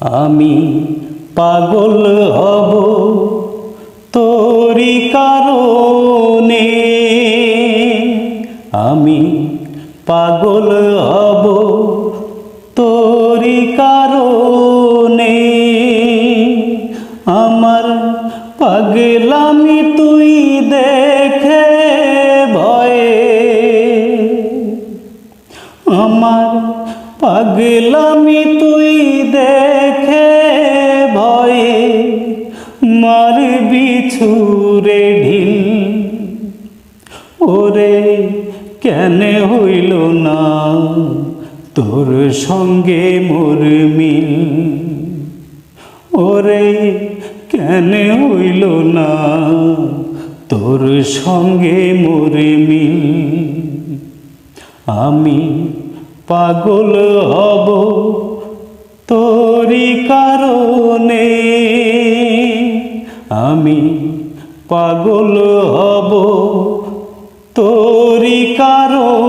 আমি পাগল হব তোরি কারণে। আমি পাগল হব তোরি কারণে। আমার পাগলামি তুই দেখে ভয়ে। আমার পাগলামি তুই দেখে ছুরে ঢিল। ওরে, কেন হইল না তোর সঙ্গে মোর মিল? ওরে, কেন হইল না তোর সঙ্গে মোর মিল? আমি পাগল হব তোরি কারণে আমি পাগল হব তোরি কারণে।